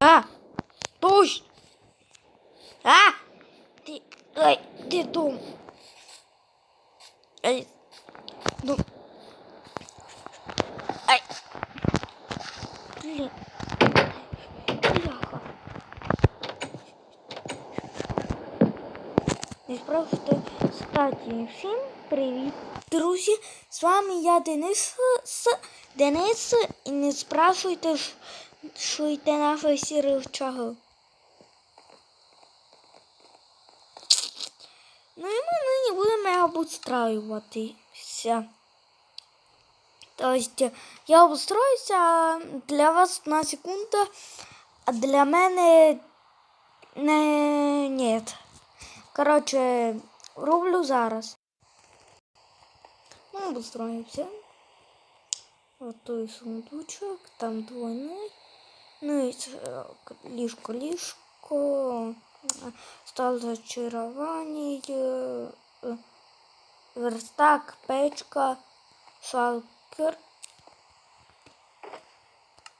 А! Туш! А! Ти, ай, ти дум. Ай, дум. Ай. Блін. Бляха. Не справді, статі всім привіт, друзі! З вами я Денис С. Денис. І не спрашуйте, що йде наша сірих чого. Ну і ми нині будемо обустраюватися. Тобто я обустроюся для вас на секунду, а для мене не нет. Коротше, роблю зараз. Ну, обустроївся. От той сундучок, там двойний. Ну і це, ліжко, ліжко. Стол зачарований. е, е, Верстак, печка, шалкер.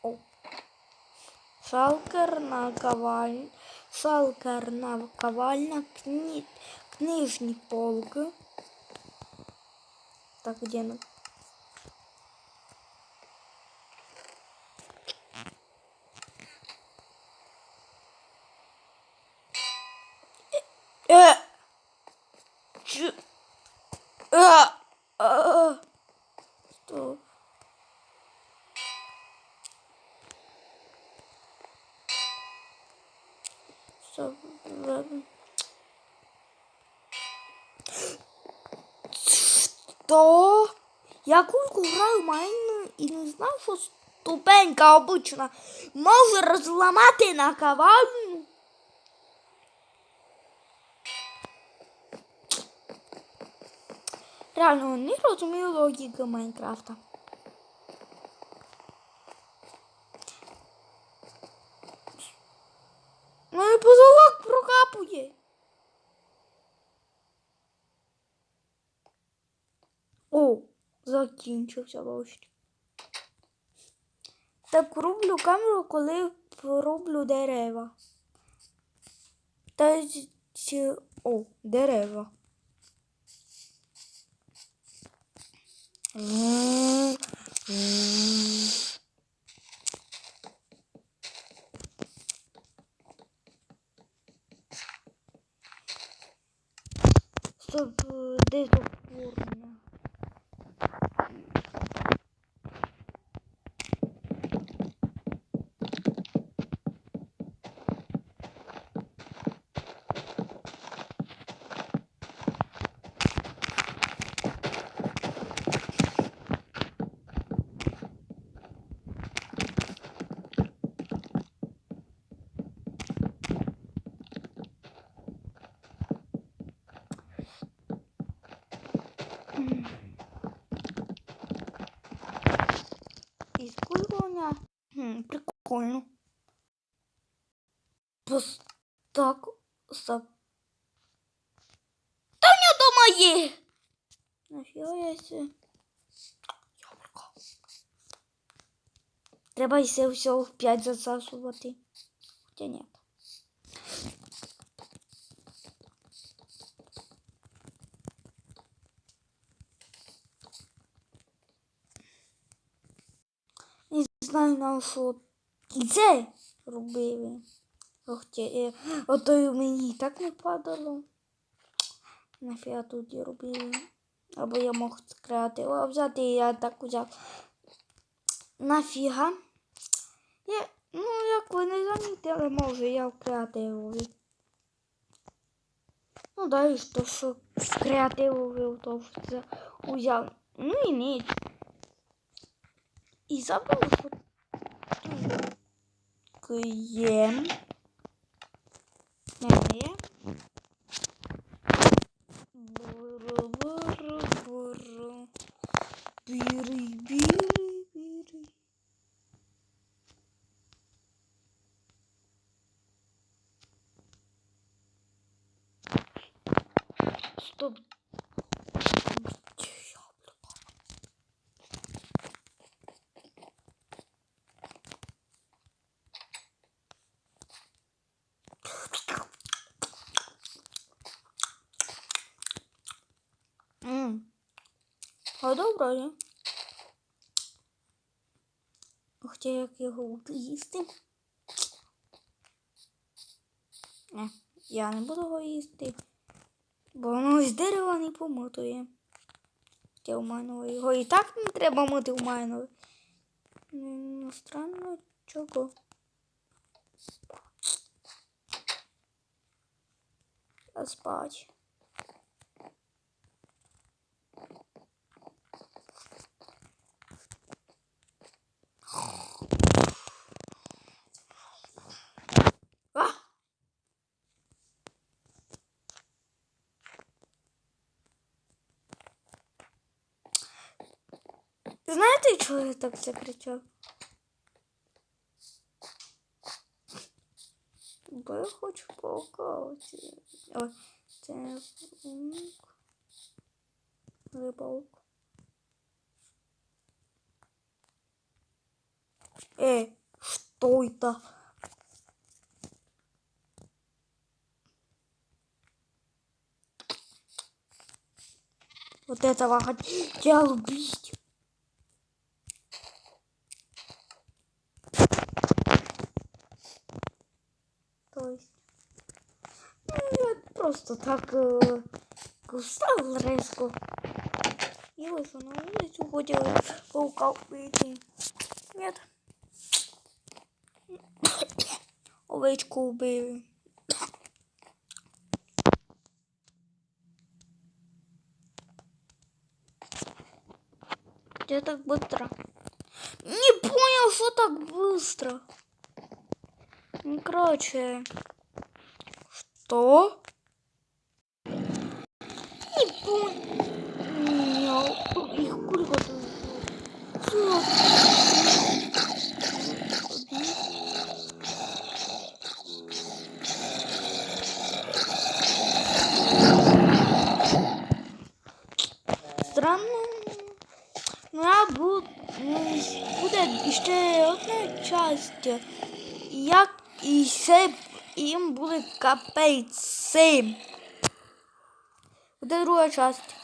О. Шалкер на коваль... Шалкер на ковальня, кни... книжні полки. Так, где она? Що? Я кульку граю майну і не знав, що ступенька обична може розламати на кавальну. Реально не розумію логіки Майнкрафта. Ну і позолок прокапує. О, закінчився дощ. Так роблю камеру, коли роблю дерева. Та о, дерева. Стоп, е, де заповнення? Іскулювання. Хм, прикольно. Пос... Так, стоп. Та в нього дома є. Нафіга я це? Треба все все в 5 засасувати. Хоча ні. Не знаю на що це робили. Хоча е, ото мені і так не падало. Нафіга тут і робили. Або я мог креатива взяти, і я так взяв. Нафіга. Я, ну, як ви не замітили, може я в креативові. Ну, да, і що, що в креативові то взяв. Ну і ніч. І забув, що тут є. Не є. Буру, буру, буру. Біри, біри, біри. Стоп. А добре. Хоча як його їсти. Не, я не буду його їсти. Бо воно з дерева не помотує. Хоча у мене його і так не треба мити у мене. Ну, странно чого. Спать. Чого я так закричав? Бо я хочу паукати. Ой, це паук. Рибалок. Э, что это? Вот этого хотел убить. То есть... Ну, я просто так э, встал резко. И вышел на улицу, хотел паука убить. Нет. Овечку убили. Где так быстро? Не понял, что так быстро. Ну, короче. Что? Странно. Ну, буду, буде ще одна часть. Як і ще їм буде капець. Буде друга часть.